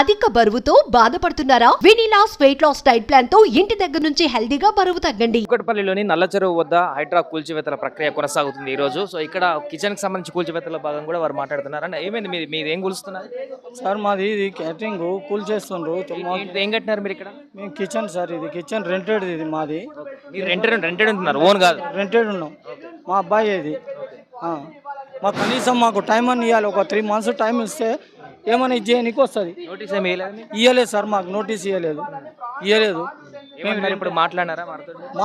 అధిక బరువుతో బాధపడుతున్నారా? వెనీలాస్ వెయిట్ లాస్ డైట్ ప్లాన్తో ఇంటి దగ్గర నుంచి హెల్దీగా బరువు తగ్గండి. కుకట్పల్లిలోని నల్ల చెరువు వద్ద హైడ్రా కూల్చివేతల ప్రక్రియ కొనసాగుతుంది ఈ రోజు. సో ఇక్కడ కిచెన్కి సంబంధించి కూల్చివేతల భాగం కూడా వారు మాట్లాడుతున్నారు. అంటే ఏమైంది మీరు మీరు ఏం కూలుస్తున్నారు? సార్ మాది ఇది క్యాటరింగ్ కూల్ చేస్తుండ్రు ఏం కట్టినారు మీరు ఇక్కడ? మేము కిచెన్ సార్ ఇది కిచెన్ రెంటెడ్ ఇది మాది. మీరు రెంటెడ్ రెంటెడ్ ఉంటున్నారు ఓన్ కాదు. రెంటెడ్ ఉన్నాం. మా అబ్బాయి ఇది. మాకు కనీసం మాకు టైం అని ఇవ్వాలి ఒక త్రీ మంత్స్ టైం ఇస్తే ఏమైనా ఇది వస్తుంది? నోటీస్ ఏమి? ఇవ్వలేదు సార్ మాకు నోటీస్ ఇవ్వలేదు ఇవ్వలేదు ఏమన్నారు ఇప్పుడు మాట్లాడినారా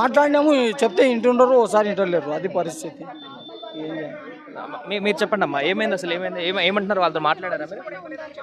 మాట్లాడినాము చెప్తే ఇంటుండరు ఒకసారి ఇంటలేరు అది పరిస్థితి. మీరు చెప్పండి అమ్మా ఏమైంది అసలు ఏమైంది ఏమంటున్నారు వాళ్ళతో మాట్లాడారా మీరు?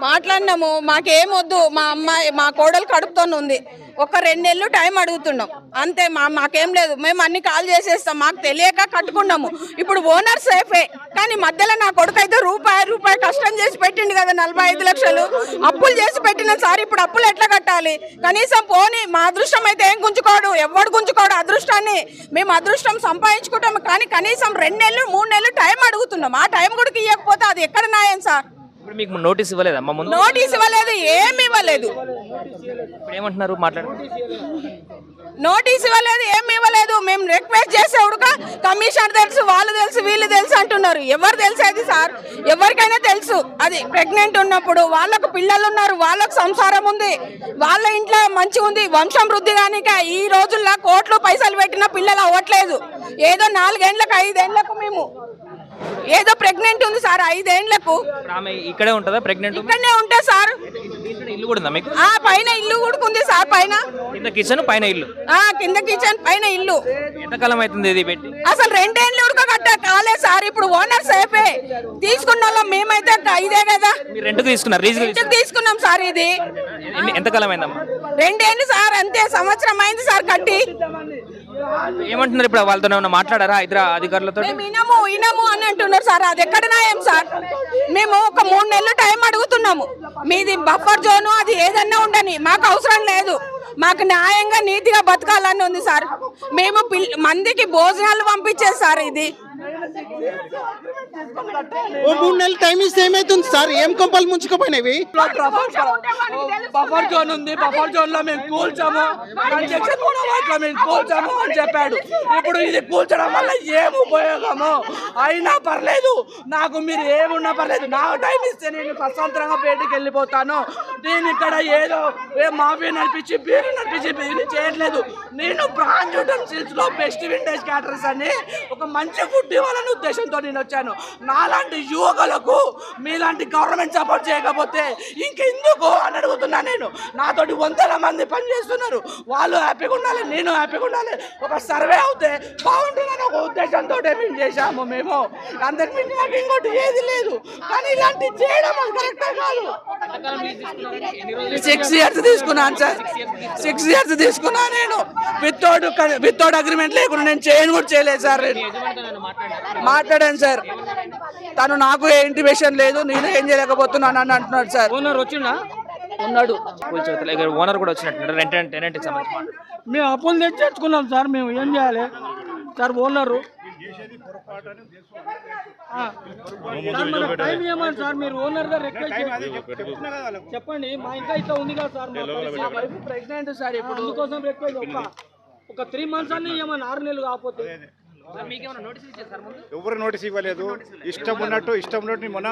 మాట్లాడినాము మాకేం వద్దు మా అమ్మాయి మా కోడలు కడుపుతోనే ఉంది. ఒక రెండు నెలలు టైం అడుగుతున్నాం. అంతే మా మాకేం లేదు. మేము అన్ని కాల్ చేసేస్తాం మాకు తెలియక కట్టుకున్నాము. ఇప్పుడు ఓనర్ సేఫే కానీ మధ్యలో నా కొడుకు అయితే రూపాయి రూపాయి కష్టం చేసి పెట్టిండు కదా నలభై ఐదు లక్షలు. అప్పులు చేసి పెట్టిన సార్ ఇప్పుడు అప్పులు ఎట్లా కట్టాలి? కనీసం పోని మా అదృష్టం అయితే ఏం గుంజుకోడు? ఎవడు గుంజుకోడు అదృష్టాన్ని? మేము అదృష్టం సంపాదించుకుంటాము కానీ కనీసం రెండు నెలలు మూడు నెలలు టైం అడుగుతున్నాం. ఆ టైం కూడా ఇవ్వకపోతే అది ఎక్కడ న్యాయం సార్? ఇప్పుడు మీకు నోటీస్ ఇవ్వలేదమ్మా ముందు నోటీస్ ఇవ్వలేదు ఏమి ఇవ్వలేదు. ఇప్పుడు ఏమంటున్నారు? మాట్లాడు నోటీస్ ఇవ్వలేదు ఏమి ఇవ్వలేదు. మేము రిక్వెస్ట్ చేసేవుడుక కమిషన్ తెలుసు వాళ్ళు తెలుసు వీళ్ళు తెలుసు అంటున్నారు. ఎవరు తెలిసేది సార్? ఎవరికైనా తెలుసు. అది ప్రెగ్నెంట్ ఉన్నప్పుడు వాళ్ళకు పిల్లలు ఉన్నారు వాళ్ళకు సంసారం ఉంది వాళ్ళ ఇంట్లో మంచి ఉంది వంశం వృద్ధి కానిక ఈ రోజుల్లో కోట్లు పైసలు పెట్టిన పిల్లలు అవ్వట్లేదు. ఏదో నాలుగేండ్లకు ఐదేండ్లకు మేము ఏదో ప్రెగ్నెంట్ ఉంది సార్ ఐదేండ్లకు. ఆమె ఇక్కడే ఉంటుందా? ప్రెగ్నెంట్ ఇక్కడనే ఉంటా సార్. ఇల్లు కూడా ఉందా మీకు? ఆ పైన ఇల్లు కూడా ఉంది సార్ పైన. కింద కిచెన్ పైన ఇల్లు. ఆ కింద కిచెన్ పైన ఇల్లు. ఎంతకాలం అవుతుంది ఇది పెట్టి? అసలు రెండేళ్ళు ఉడక కట్ట? కాలే సార్ ఇప్పుడు ఓనర్ సేఫే తీసుకున్న వాళ్ళం మేమైతే ఇదే కదా. మీరు రెంట్కి తీసుకున్నారు రీజన్ ఇంటికి తీసుకున్నాం సార్ ఇది. ఎంతకాలం అయిందమ్మా రెండేళ్ళు సార్ అంతే సంవత్సరం అయింది సార్ కట్టి. ఏమంటున్నారు ఇప్పుడు వాళ్ళతో ఏమన్నా మాట్లాడారా? హైదరా అధికారులతో మేము ఇనము ఇనము అని అంటున్నారు సార్. అది ఎక్కడ న్యాయం సార్? మేము ఒక మూడు నెలలు టైం అడుగుతున్నాము. మీది బఫర్ జోను అది ఏదన్నా ఉండని. మాకు అవసరం లేదు. మాకు న్యాయంగా నీతిగా బతకాలని ఉంది సార్. మేము పిల్- మందికి భోజనాలు పంపించేది సార్ ఇది. ఓ మూడు నెలలు టైం ఇస్తే ఏమైతుంది? సార్ ఏం కొంపలు ముంచుకుపోయినవి? బఫర్ జోన్ ఉంది. బఫర్ జోన్లో మేము కూల్చాము. కన్స్ట్రక్షన్ కూడా వాటిలో మేము కూల్చాము అని చెప్పాడు. ఇప్పుడు ఇది కూల్చడం వల్ల ఏం ఉపయోగము? అయినా పర్లేదు. నాకు మీరు ఏమున్నా పర్లేదు. నాకు టైం ఇస్తే నేను స్వతంత్రంగా బయటికి వెళ్ళిపోతాను. నేను ఇక్కడ ఏదో ఏ మాఫీ నడిపించి బీరు నడిపించి బీరు చేయట్లేదు. నేను బ్రాండ్ యూటెన్సిల్స్లో బెస్ట్ వింటేజ్ క్యాటర్స్ అని ఒక మంచి ఫుడ్ ఇవ్వాలనే ఉద్దేశంతో నేను వచ్చాను. నాలాంటి యువకులకు మీలాంటి గవర్నమెంట్ సపోర్ట్ చేయకపోతే ఇంకెందుకు అని అడుగుతున్నా నేను. నాతోటి వందల మంది పని చేస్తున్నారు. వాళ్ళు హ్యాపీగా ఉండాలి నేను హ్యాపీగా ఉండాలి. ఒక సర్వే అవుతే బాగుంటుందని ఒక ఉద్దేశంతో మేము చేశాము మేము. అందరికి నాకు ఇంకోటి ఏది లేదు. కానీ ఇలాంటి చేయడం కరెక్టే కాదు. సిక్స్ ఇయర్స్ తీసుకున్నాను సార్. సిక్స్ ఇయర్స్ తీసుకున్నా నేను. వితౌట్ వితౌట్ అగ్రిమెంట్ లేకుండా నేను చేయను కూడా చేయలేదు సార్. నేను మాట్లాడాను సార్. తను నాకు ఏ ఇంటిమేషన్ లేదు నేను ఏం చేయలేకపోతున్నాను అని అంటున్నాడు సార్. ఓనర్ వచ్చిందా ఉన్నాడు. ఓనర్ కూడా వచ్చినట్టు రెంట్ టెనెంట్ సంబంధించి. మేము అప్పులు తెచ్చేసుకున్నాం సార్ మేము ఏం చేయాలి? Sir owner. ఆ. సార్, టైం మీరు ఓనర్ గారు రిక్వెస్ట్ చేయండి. చెప్పండి మా ఇంకా ఇట్లా ఉంది కదా సార్ మా పరిస్థితి. వైఫ్ ప్రెగ్నెంట్ సార్ ఇప్పుడు అందుకోసం రిక్వెస్ట్ ఒక ఒక త్రీ మంత్స్ అన్ని ఇవ్వమని ఆరు నెలలు కాకపోతే. ఎవరు నోటీస్ ఇవ్వలేదు. ఇష్టం ఉన్నట్టు ఇష్టం ఉన్నట్టు మొన్న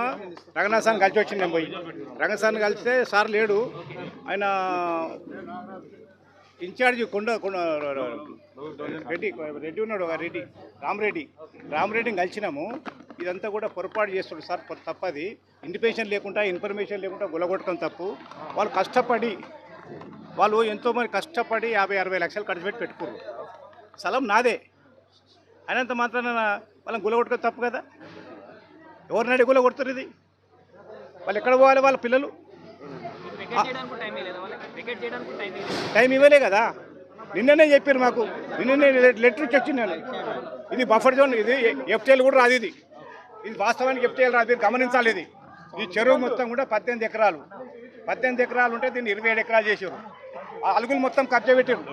రంగనాథ్ సార్ కలిసి వచ్చింది నేను పోయి. రంగనాథ్ కలిస్తే సార్ లేడు. ఆయన ఇన్ఛార్జ్ కొండ కొండ రెడ్డి రెడ్డి ఉన్నాడు ఒక రెడ్డి రామరెడ్డి. రామరెడ్డిని కలిసినాము. ఇదంతా కూడా పొరపాటు చేస్తున్నాడు సార్ తప్పది. ఇండిపేషన్ లేకుండా ఇన్ఫర్మేషన్ లేకుండా గులగొట్టడం తప్పు. వాళ్ళు కష్టపడి వాళ్ళు ఎంతోమంది కష్టపడి యాభై అరవై లక్షలు ఖర్చు పెట్టి పెట్టుకోరు స్థలం నాదే. అయినంత మాత్రాన వాళ్ళని గులగొట్టుకో తప్పు కదా? ఎవరిని అడిగి గులగొడుతారు ఇది? వాళ్ళు ఎక్కడ పోవాలి వాళ్ళ పిల్లలు? టైం ఇవ్వలే కదా? నిన్ననే చెప్పారు మాకు. నిన్ననే లెటర్ ఇచ్చి వచ్చింది నేను. ఇది బఫర్ జోన్ ఇది ఎఫ్టీఎల్ కూడా రాదు ఇది. ఇది వాస్తవానికి ఎఫ్టీఎల్ రాదు గమనించాలి ఇది. ఈ చెరువు మొత్తం కూడా పద్దెనిమిది ఎకరాలు. పద్దెనిమిది ఎకరాలు ఉంటే దీన్ని ఇరవై ఏడు ఎకరాలు చేసారు ఆ అలుగులు మొత్తం కబ్జా పెట్టారు.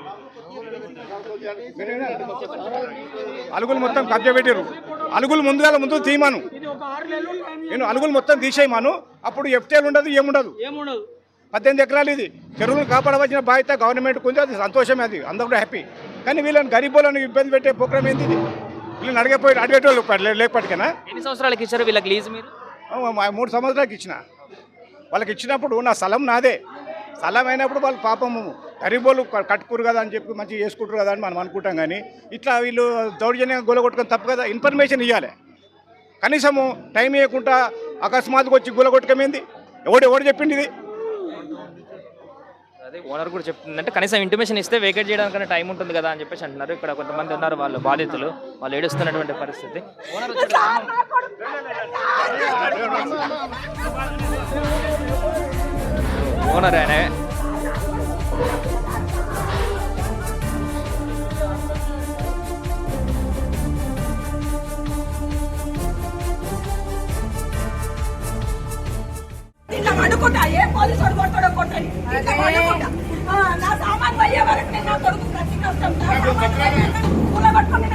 అలుగులు మొత్తం కబ్జా పెట్టారు అలుగులు ముందుగా ముందు తీయమాను నేను అలుగులు మొత్తం తీసేయమాను అప్పుడు ఎఫ్టీఎల్ ఉండదు ఏముండదు. పద్దెనిమిది ఎకరాలు ఇది. చెరువులను కాపాడవలసిన బాధ్యత గవర్నమెంట్కి ఉంది అది సంతోషమే అది. అందరూ కూడా హ్యాపీ కానీ వీళ్ళని గరీబులను ఇబ్బంది పెట్టే ప్రోగ్రామ్ ఏంది ఇది? వీళ్ళని అడిగిపోయి అడిగేటోళ్ళు లేకపోటికైనా ఎన్ని సంవత్సరాలకి ఇచ్చారు వీళ్ళకి లీజ్ మీరు? మూడు సంవత్సరాలకి ఇచ్చిన. వాళ్ళకి ఇచ్చినప్పుడు నా స్థలం నాదే. స్థలం అయినప్పుడు వాళ్ళు పాపము. గరీబోళ్ళు కట్టుకురు కదా అని చెప్పి మంచిగా చేసుకుంటారు కదా అని మనం అనుకుంటాం కానీ ఇట్లా వీళ్ళు దౌర్జన్యంగా గొలగొట్టుకొని తప్పు కదా ఇన్ఫర్మేషన్ ఇవ్వాలి కనీసము టైం ఇవ్వకుండా అకస్మాత్తుగా వచ్చి గులగొట్టుకమేంది ఎవడు ఎవడు చెప్పింది ఇది? అదే ఓనర్ కూడా చెప్తుందంటే కనీసం ఇంటిమేషన్ ఇస్తే వేకేట్ చేయడానికైనా టైం ఉంటుంది కదా అని చెప్పేసి అంటున్నారు. ఇక్కడ కొంతమంది ఉన్నారు వాళ్ళు బాధితులు వాళ్ళు ఏడుస్తున్నటువంటి పరిస్థితి. ఓనర్. ఓనర్ ఆయన. వండుకుంటా ఏ పోలీసు వాడు కొడతాడో ఇట్లా ఆ, నా సామాన్ పోయే వరకు నేను నా కొడుకు ప్రతి కష్టం నేను కూలగొట్టుకొని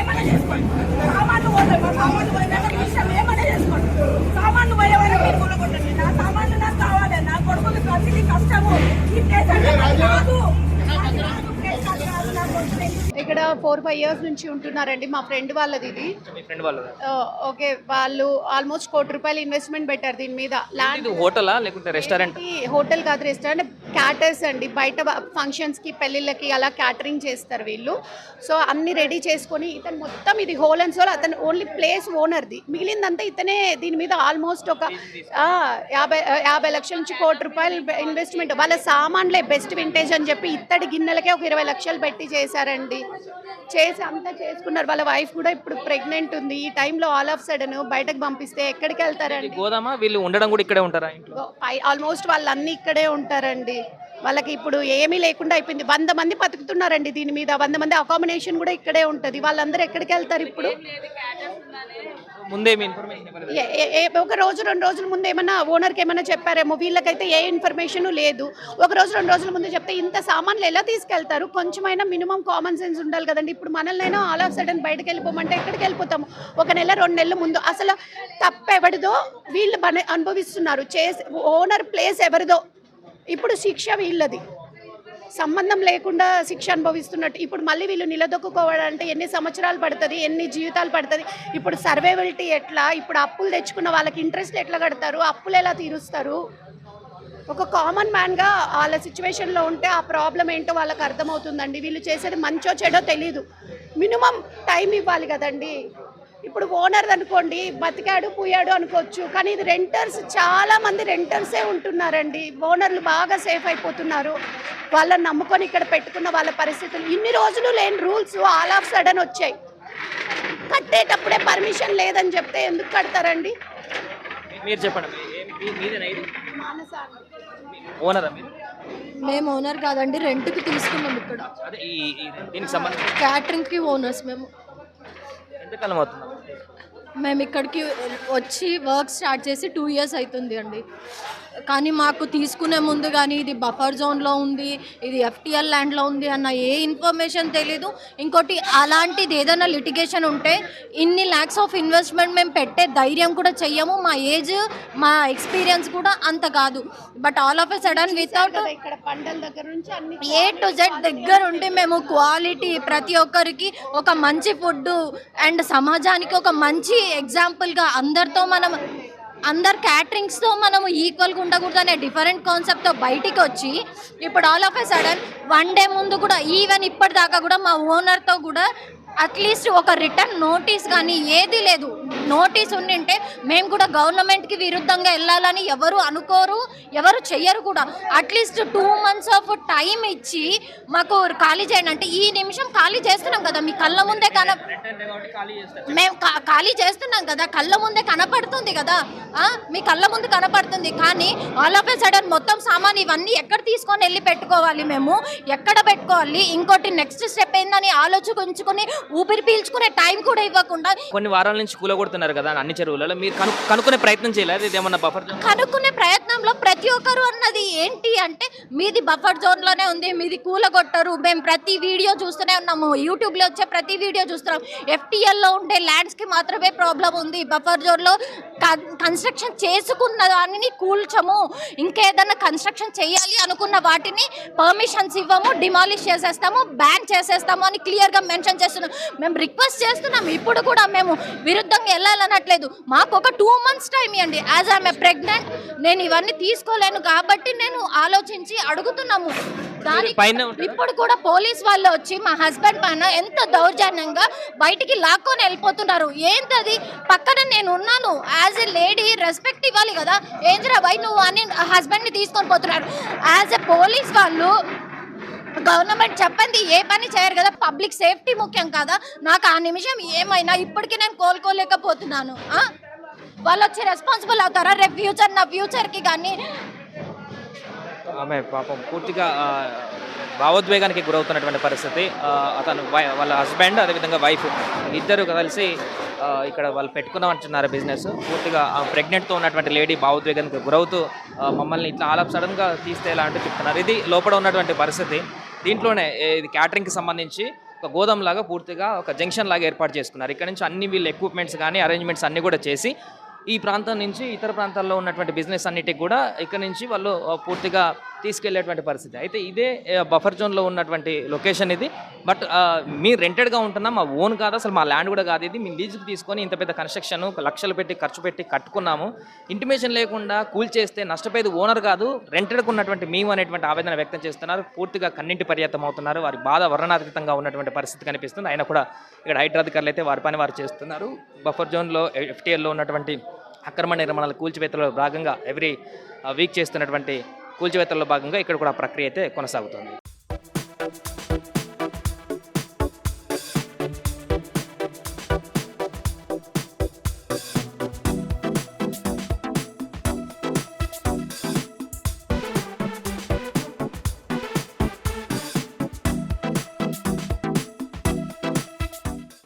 ఏమైనా చేసుకోండి. సామాన్లు పోతాయి. మా సామాన్లు పోయినాక మీ ఇష్టం ఏమైనా చేసుకోండి. సామాన్లు పోయే వరకు మీరు కూలగొట్టండి నా సామాన్లు నాకు కావాలి. నా కొడుకులు ప్రతిదీ కష్టము. ఈ ప్లేస్ అంటే ఇక్కడ ఫోర్ ఫైవ్ ఇయర్స్ నుంచి ఉంటున్నారండి మా ఫ్రెండ్ వాళ్ళది ఇది. ఫ్రెండ్ ఓకే వాళ్ళు ఆల్మోస్ట్ కోటి రూపాయలు ఇన్వెస్ట్మెంట్ పెట్టారు దీని మీద. ల్యాండ్ ఇది హోటలా లేకుంటే రెస్టారెంట్ హోటల్ కాదు రెస్టారెంట్ క్యాటర్స్ అండి. బయట ఫంక్షన్స్కి పెళ్ళిళ్ళకి అలా క్యాటరింగ్ చేస్తారు వీళ్ళు. సో అన్ని రెడీ చేసుకొని ఇతను మొత్తం ఇది హోల్ అండ్ సోల్ అతను ఓన్లీ ప్లేస్ ఓనర్ది మిగిలిందంతా ఇతనే దీని మీద ఆల్మోస్ట్ ఒక యాభై యాభై లక్షల నుంచి కోటి రూపాయలు ఇన్వెస్ట్మెంట్ వాళ్ళ సామాన్లే బెస్ట్ వింటేజ్ అని చెప్పి ఇత్తడి గిన్నెలకే ఒక ఇరవై లక్షలు పెట్టి చేశారండి. చేసి అంతా చేసుకున్నారు. వాళ్ళ వైఫ్ కూడా ఇప్పుడు ప్రెగ్నెంట్ ఉంది. ఈ టైంలో ఆల్ ఆఫ్ సడన్ బయటకు పంపిస్తే ఎక్కడికి వెళ్తారండి? గోదామా వీళ్ళు ఉండడం కూడా ఇక్కడే ఉంటారా ఆల్మోస్ట్ వాళ్ళు అన్ని ఇక్కడే ఉంటారండి. వాళ్ళకి ఇప్పుడు ఏమీ లేకుండా అయిపోయింది. వంద మంది బతుకుతున్నారండి దీని మీద. వంద మంది అకామిడేషన్ కూడా ఇక్కడే ఉంటుంది. వాళ్ళందరూ ఎక్కడికి వెళ్తారు ఇప్పుడు? ముందే ఒక రోజు రెండు రోజుల ముందు ఏమన్నా ఓనర్కి ఏమైనా చెప్పారేమో? వీళ్ళకైతే ఏ ఇన్ఫర్మేషన్ లేదు. ఒక రోజు రెండు రోజుల ముందు చెప్తే ఇంత సామాన్లు ఎలా తీసుకెళ్తారు? కొంచెమైనా మినిమం కామన్ సెన్స్ ఉండాలి కదండి. ఇప్పుడు మనల్నైనా ఆల్ ఆఫ్ సడన్ బయటకు వెళ్ళిపోమంటే ఎక్కడికి వెళ్ళిపోతాము? ఒక నెల రెండు నెలల ముందు అసలు తప్పు ఎవరిదో వీళ్ళు అనుభవిస్తున్నారు. చేసి ఓనర్ ప్లేస్ ఎవరిదో ఇప్పుడు శిక్ష వీళ్ళది. సంబంధం లేకుండా శిక్ష అనుభవిస్తున్నట్టు. ఇప్పుడు మళ్ళీ వీళ్ళు నిలదొక్కుకోవాలంటే ఎన్ని సంవత్సరాలు పడుతుంది ఎన్ని జీవితాలు పడుతుంది ఇప్పుడు సర్వేబిలిటీ ఎట్లా ఇప్పుడు అప్పులు తెచ్చుకున్న వాళ్ళకి ఇంట్రెస్ట్ ఎట్లా కడతారు అప్పులు ఎలా తీరుస్తారు? ఒక కామన్ మ్యాన్గా వాళ్ళ సిచ్యువేషన్లో ఉంటే ఆ ప్రాబ్లం ఏంటో వాళ్ళకి అర్థమవుతుందండి. వీళ్ళు చేసేది మంచో చెడో తెలీదు. మినిమం టైం ఇవ్వాలి కదండి. ఇప్పుడు ఓనర్ అనుకోండి బతికాడు పోయాడు అనుకోవచ్చు. కానీ ఇది రెంటర్స్ చాలా మంది రెంటర్సే ఉంటున్నారండి. ఓనర్లు బాగా సేఫ్ అయిపోతున్నారు. వాళ్ళని నమ్ముకొని ఇక్కడ పెట్టుకున్న వాళ్ళ పరిస్థితులు. ఇన్ని రోజులు లేని రూల్స్ ఆల్ ఆఫ్ సడన్ వచ్చాయి. కట్టేటప్పుడే పర్మిషన్ లేదని చెప్తే ఎందుకు కడతారండి? మీరు చెప్పండి. ఓనరా మీరు? మేము ఓనర్ కాదండి రెంట్కి తీసుకున్నాం ఇక్కడ. అదే ఈ ఈ- దీనికి సంబంధించి. క్యాటరింగ్కి ఓనర్స్ మేము. ఎంతకాలం అవుతుంది? మేము ఇక్కడికి వచ్చి వర్క్ స్టార్ట్ చేసి టూ ఇయర్స్ అవుతుంది అండి. కానీ మాకు తీసుకునే ముందు కానీ ఇది బఫర్ జోన్లో ఉంది ఇది ఎఫ్టిఎల్ ల్యాండ్లో ఉంది అన్న ఏ ఇన్ఫర్మేషన్ తెలీదు. ఇంకోటి అలాంటిది ఏదైనా లిటిగేషన్ ఉంటే ఇన్ని ల్యాక్స్ ఆఫ్ ఇన్వెస్ట్మెంట్ మేము పెట్టే ధైర్యం కూడా చెయ్యము. మా ఏజ్ మా ఎక్స్పీరియన్స్ కూడా అంత కాదు. But all of a sudden without ఇక్కడ పంటల దగ్గర నుంచి అన్ని ఏ టు జెడ్ దగ్గర ఉండి మేము క్వాలిటీ ప్రతి ఒక్కరికి ఒక మంచి ఫుడ్ అండ్ సమాజానికి ఒక మంచి ఎగ్జాంపుల్గా అందరితో మనం అందరు క్యాటరింగ్స్తో మనము ఈక్వల్గా ఉండకూడదు అనే డిఫరెంట్ కాన్సెప్ట్తో బయటికి వచ్చి ఇప్పుడు all of a sudden one day ముందు కూడా ఈవెన్ ఇప్పటిదాకా కూడా మా ఓనర్తో కూడా అట్లీస్ట్ ఒక రిటర్న్ నోటీస్ కానీ ఏది లేదు. నోటీస్ ఉండింటే మేము కూడా గవర్నమెంట్కి విరుద్ధంగా వెళ్ళాలని ఎవరు అనుకోరు ఎవరు చెయ్యరు కూడా. At least two months of time ఇచ్చి మాకు ఖాళీ చేయండి అంటే ఈ నిమిషం ఖాళీ చేస్తున్నాం కదా మీ కళ్ళ ముందే కన మేము కా- ఖాళీ చేస్తున్నాం కదా కళ్ళ ముందే కనపడుతుంది కదా. మీ కళ్ళ ముందు కనపడుతుంది. కానీ ఆల్ ఆఫ్ ఎ సడన్ మొత్తం సామాన్ ఇవన్నీ ఎక్కడ తీసుకొని వెళ్ళి పెట్టుకోవాలి మేము? ఎక్కడ పెట్టుకోవాలి? ఇంకోటి నెక్స్ట్ స్టెప్ ఏందని ఆలోచించుకొని ఊపిరి పీల్చుకునే టైం కూడా ఇవ్వకుండా కొన్ని వారాల నుంచి కూలగొడుతున్నారు కదా అన్ని చెరువులలో. మీరు కను కనుక్కునే ప్రయత్నం చేయలేదు? ఏమన్నా బఫర్ జోన్ కనుక్కునే ప్రయత్నంలో ప్రతి ఒక్కరు అన్నది ఏంటి అంటే మీది బఫర్ జోన్లోనే ఉంది మీది కూలగొట్టరు. మేము ప్రతి వీడియో చూస్తూనే ఉన్నాము. యూట్యూబ్లో వచ్చే ప్రతి వీడియో చూస్తున్నాం. FTL లో ఉండే ల్యాండ్స్కి మాత్రమే ప్రాబ్లం ఉంది. బఫర్ జోన్లో కన్స్ట్రక్షన్ చేసుకున్న దానిని కూల్చము. ఇంకేదైనా కన్స్ట్రక్షన్ చేయాలి అనుకున్న వాటిని పర్మిషన్స్ ఇవ్వము డిమాలిష్ చేసేస్తాము బ్యాన్ చేసేస్తాము అని క్లియర్గా మెన్షన్ చేస్తున్నాం. మేము రిక్వెస్ట్ చేస్తున్నాం. ఇప్పుడు కూడా మేము విరుద్ధంగా వెళ్ళాలనట్లేదు. మాకు ఒక టూ మంత్స్ టైం ఇవ్వండి. యాజ్ ఐఎమ్ ప్రెగ్నెంట్ నేను ఇవన్నీ తీసుకోలేను కాబట్టి నేను ఆలోచించి అడుగుతున్నాము. దానికి? ఇప్పుడు కూడా పోలీస్ వాళ్ళు వచ్చి మా హస్బెండ్ పైన ఎంత దౌర్జన్యంగా బయటికి లాక్కొని వెళ్ళిపోతున్నారు. ఏంటది? పక్కన నేను ఉన్నాను. యాజ్ ఎ లేడీ రెస్పెక్ట్ ఇవ్వాలి కదా. ఏంద్రా బై నువ్వు అని హస్బెండ్ని తీసుకొని పోతున్నారు. యాజ్ ఎ పోలీస్ వాళ్ళు గవర్నమెంట్ చెప్పింది ఏ పని చేయరు కదా. పబ్లిక్ సేఫ్టీ ముఖ్యం కదా. నాకు ఆ నిమిషం ఏమైనా ఇప్పటికీ నేను కోలుకోలేకపోతున్నాను? వాళ్ళు వచ్చి రెస్పాన్సిబుల్ అవుతారా? రేపు ఫ్యూచర్ నా ఫ్యూచర్కి కానీ ఆమె పాపం పూర్తిగా భావోద్వేగానికి గురవుతున్నటువంటి పరిస్థితి. అతను వై- వాళ్ళ హస్బెండ్ అదేవిధంగా వైఫ్ ఇద్దరు కలిసి ఇక్కడ వాళ్ళు పెట్టుకున్నామంటున్నారు బిజినెస్. పూర్తిగా ప్రెగ్నెంట్తో ఉన్నటువంటి లేడీ భావోద్వేగానికి గురవుతూ మమ్మల్ని ఇట్లా ఆలప్ సడన్గా తీస్తే ఎలా అంటూ చెప్తున్నారు. ఇది లోపల ఉన్నటువంటి పరిస్థితి. దీంట్లోనే ఇది క్యాటరింగ్కి సంబంధించి ఒక గోదాం లాగా పూర్తిగా ఒక జంక్షన్ లాగా ఏర్పాటు చేసుకున్నారు. ఇక్కడ నుంచి అన్ని వీళ్ళ ఎక్విప్మెంట్స్ కానీ అరేంజ్మెంట్స్ అన్నీ కూడా చేసి ఈ ప్రాంతం నుంచి ఇతర ప్రాంతాల్లో ఉన్నటువంటి బిజినెస్ అన్నిటికి కూడా ఇక్కడ నుంచి వాళ్ళు పూర్తిగా తీసుకెళ్ళేటువంటి పరిస్థితి. అయితే ఇదే బఫర్ జోన్లో ఉన్నటువంటి లొకేషన్ ఇది. బట్ మీ రెంటెడ్గా ఉంటున్నాం మా ఓన్ కాదు అసలు మా ల్యాండ్ కూడా కాదు ఇది. మేము లీజుకి తీసుకొని ఇంత పెద్ద కన్స్ట్రక్షన్ లక్షలు పెట్టి ఖర్చు పెట్టి కట్టుకున్నాము. ఇంటిమేషన్ లేకుండా కూల్ చేస్తే నష్టపోయేది ఓనర్ కాదు రెంటెడ్కు ఉన్నటువంటి మేము అనేటువంటి ఆవేదన వ్యక్తం చేస్తున్నారు. పూర్తిగా కన్నింటి పర్యాప్తం అవుతున్నారు. వారి బాధ వర్ణనాతీతంగా ఉన్నటువంటి పరిస్థితి కనిపిస్తుంది. ఆయన కూడా ఇక్కడ హైడ్రా అధికారులు అయితే వారి పని వారు చేస్తున్నారు. బఫర్ జోన్లో ఎఫ్టీఎల్లో ఉన్నటువంటి అక్రమ నిర్మాణాలు కూల్చివేతలో భాగంగా ఎవ్రీ వీక్ చేస్తున్నటువంటి కూల్చివేతల్లో భాగంగా ఇక్కడ కూడా ప్రక్రియ అయితే కొనసాగుతుంది.